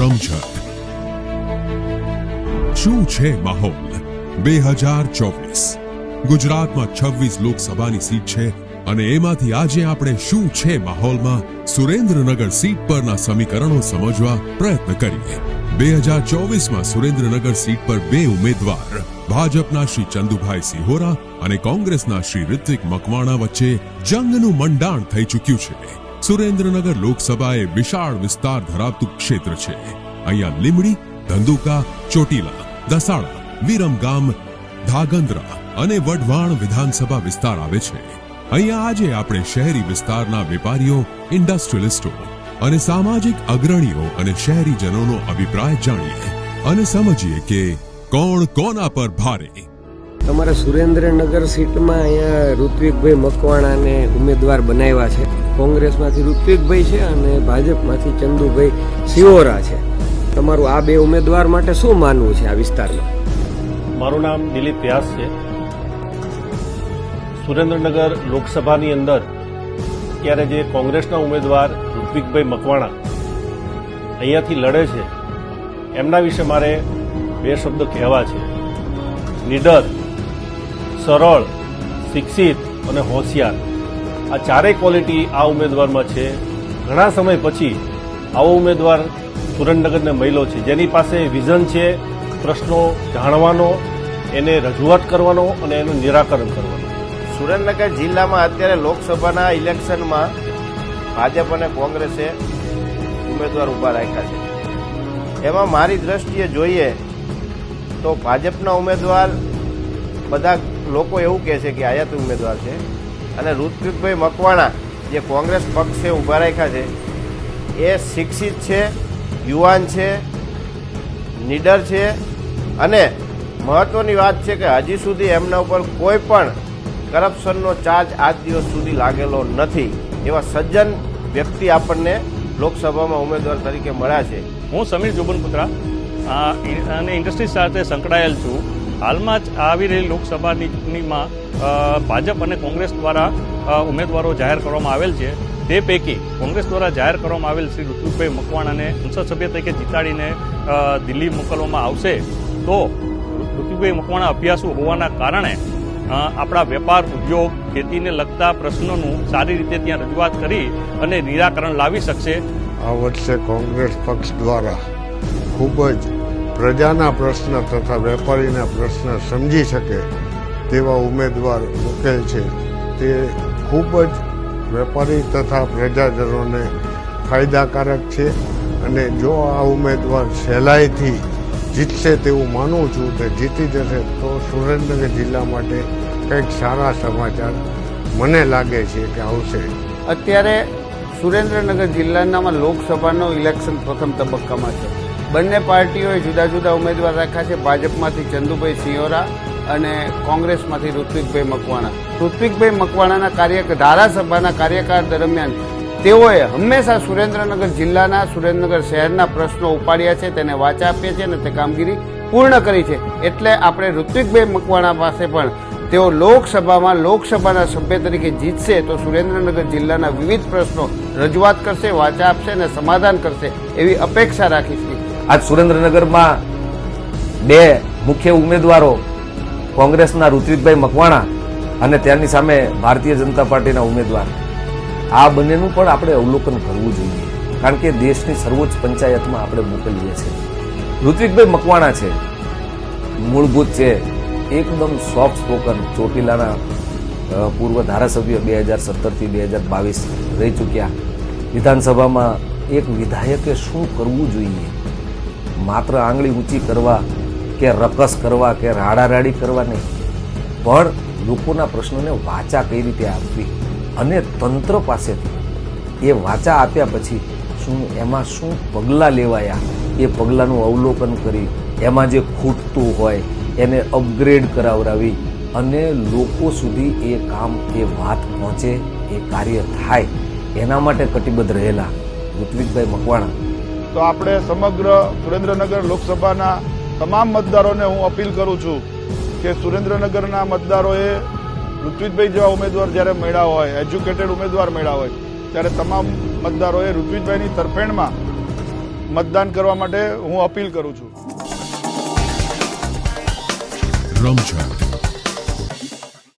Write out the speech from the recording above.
રમઝટ. શું છે માહોલ? બે હજાર ચોવીસ. ગુજરાતમાં છવ્વીસ લોકસભાની સીટ છે અને એમાંથી આજે આપણે શું છે માહોલમાં? સુરેન્દ્રનગર સીટ પરના સમીકરણો સમજવા પ્રયત્ન કરીએ. બે હજાર ચોવીસમાં સુરેન્દ્રનગર સીટ પર બે ઉમેદવાર, ભાજપના શ્રી ચંદુભાઈ સિહોરા અને કોંગ્રેસના શ્રી રિત્વિક મકવાણા વચ્ચે જંગનું મંડાણ થઈ ચૂક્યું છે. સુરેન્દ્રનગર લોકસભા એ વિશાળ વિસ્તાર ધરાવતું ક્ષેત્ર છે. અહીંયા લીમડી ધંધુકા, ચોટીલા દસાડા વિરમગામ, ધાગંદ્રા અને વઢવાણ વિધાનસભા વિસ્તાર આવે છે. અહીંયા આજે આપણે શહેરી વિસ્તારના વેપારીઓ, ઇન્ડસ્ટ્રીયલિસ્ટો અને સામાજિક અગ્રણીઓ અને શહેરીજનોનો અભિપ્રાય જાણીએ અને સમજીએ કે કોણ કોના પર ભારે તમારે સુરેન્દ્રનગર સીટમાં અહીંયા ઋત્વિકભાઈ મકવાણાને ઉમેદવાર બનાવ્યા છે. કોંગ્રેસમાંથી ઋત્વિકભાઈ છે અને ભાજપમાંથી ચંદુભાઈ સિહોરા છે. તમારું આ બે ઉમેદવાર માટે શું માનવું છે આ વિસ્તારમાં? મારું નામ દિલીપ વ્યાસ છે. સુરેન્દ્રનગર લોકસભાની અંદર ત્યારે જે કોંગ્રેસના ઉમેદવાર ઋત્વિકભાઈ મકવાણા અહીંયાથી લડે છે, એમના વિશે મારે બે શબ્દ કહેવા છે. નિડર સરળ, શિક્ષિત અને હોશિયાર. આ ચારેય ક્વોલિટી આ ઉમેદવારમાં છે. ઘણા સમય પછી આવો ઉમેદવાર સુરેન્દ્રનગરને મળ્યો છે. જેની પાસે વિઝન છે, પ્રશ્નો જાણવાનો, એને રજૂઆત કરવાનો અને એનું નિરાકરણ કરવાનું. સુરેન્દ્રનગર જિલ્લામાં અત્યારે લોકસભાના ઇલેક્શનમાં ભાજપ અને કોંગ્રેસે ઉમેદવાર ઊભા રાખ્યા છે. એમાં મારી દ્રષ્ટિએ જોઈએ તો ભાજપના ઉમેદવાર બધા લોકો એવું કહે છે કે આયાત ઉમેદવાર છે. અને ઋત્વિકભાઈ મકવાણા, જે કોંગ્રેસ પક્ષે ઊભા રાખ્યા છે, એ શિક્ષિત છે, યુવાન છે, નીડર છે અને મહત્વની વાત છે કે હજી સુધી એમના ઉપર કોઈ પણ કરપ્શનનો ચાર્જ આજ દિવસ સુધી લાગેલો નથી. એવા સજ્જન વ્યક્તિ આપણને લોકસભામાં ઉમેદવાર તરીકે મળ્યા છે. હું સમીર જોબનપુત્રા અને ઇન્ડસ્ટ્રી સાથે સંકળાયેલ છું. હાલમાં જ આવી રહેલી લોકસભાની ચૂંટણીમાં ભાજપ અને કોંગ્રેસ દ્વારા ઉમેદવારો જાહેર કરવામાં આવેલ છે. તે પૈકી કોંગ્રેસ દ્વારા જાહેર કરવામાં આવેલ શ્રી ઋતુભાઈ મકવાણાને સંસદ તરીકે જીતાડીને દિલ્હી મોકલવામાં આવશે. તો ઋતુભાઈ મકવાણા અભ્યાસુ હોવાના કારણે આપણા વેપાર, ઉદ્યોગ, ખેતીને લગતા પ્રશ્નોનું સારી રીતે ત્યાં રજૂઆત કરી અને નિરાકરણ લાવી શકશે. આ વર્ષે કોંગ્રેસ પક્ષ દ્વારા ખૂબ જ પ્રજાના પ્રશ્ન તથા વેપારીના પ્રશ્ન સમજી શકે તેવા ઉમેદવાર મુકેલ છે. તે ખૂબ જ વેપારી તથા પ્રજાજનોને ફાયદાકારક છે અને જો આ ઉમેદવાર સહેલાઈથી જીતશે તેવું માનું છું કે જીતી જશે, તો સુરેન્દ્રનગર જિલ્લા માટે કંઈક સારા સમાચાર મને લાગે છે કે આવશે. અત્યારે સુરેન્દ્રનગર જિલ્લાનામાં લોકસભાનો ઇલેક્શન પ્રથમ તબક્કામાં છે. બંને પાર્ટીઓએ જુદા જુદા ઉમેદવાર રાખ્યા છે. ભાજપમાંથી ચંદુભાઈ સિંહોરા અને કોંગ્રેસમાંથી ઋત્વિકભાઈ મકવાણા. ઋત્વિકભાઈ મકવાણાના કાર્ય ધારાસભાના કાર્યકાળ દરમિયાન તેઓએ હંમેશા સુરેન્દ્રનગર જિલ્લાના, સુરેન્દ્રનગર શહેરના પ્રશ્નો ઉપાડ્યા છે, તેને વાચા આપીએ છે અને તે કામગીરી પૂર્ણ કરી છે. એટલે આપણે ઋત્વિકભાઈ મકવાણા પાસે પણ તેઓ લોકસભામાં, લોકસભાના સભ્ય તરીકે જીતશે તો સુરેન્દ્રનગર જિલ્લાના વિવિધ પ્રશ્નો રજૂઆત કરશે, વાચા આપશે અને સમાધાન કરશે એવી અપેક્ષા રાખી છે આજ સુરેન્દ્રનગરમાં બે મુખ્ય ઉમેદવારો કોંગ્રેસના ઋત્વિકભાઈ મકવાણા અને તેની સામે ભારતીય જનતા પાર્ટીના ઉમેદવાર. આ બંનેનું પણ આપણે અવલોકન કરવું જોઈએ, કારણ કે દેશની સર્વોચ્ચ પંચાયતમાં આપણે મોકલીએ છીએ. ઋત્વિકભાઈ મકવાણા છે, મૂળભૂત છે, એકદમ સોફ્ટ સ્પોકન ચોટીલાના પૂર્વ ધારાસભ્ય બે હજાર સત્તરથી બે હજાર બાવીસ રહી ચૂક્યા. વિધાનસભામાં એક વિધાયકે શું કરવું જોઈએ? માત્ર આંગળી ઊંચી કરવા કે રકસ કરવા કે રાડારાડી કરવા નહીં. પણ લોકોના પ્રશ્નોને વાચા કઈ રીતે આપવી? અને તંત્ર પાસેથી એ વાચા આપ્યા પછી શું એમાં શું પગલાં લેવાયા? એ પગલાંનું અવલોકન કરી, એમાં જે ખૂટતું હોય એને અપગ્રેડ કરાવડાવી અને લોકો સુધી એ કામ, એ વાત પહોંચે, એ કાર્ય થાય. એના માટે કટિબદ્ધ રહેલા ઋત્વિકભાઈ મકવાણા તો આપણે સમગ્ર સુરેન્દ્રનગર લોકસભાના તમામ મતદારોને હું અપીલ કરું છું કે સુરેન્દ્રનગરના મતદારોએ ઋત્વિજભાઈ જેવા ઉમેદવાર જ્યારે મળ્યા હોય, એજ્યુકેટેડ ઉમેદવાર મળ્યા હોય, ત્યારે તમામ મતદારોએ ઋત્વિજભાઈની તરફેણમાં મતદાન કરવા માટે હું અપીલ કરું છું. રમઝટ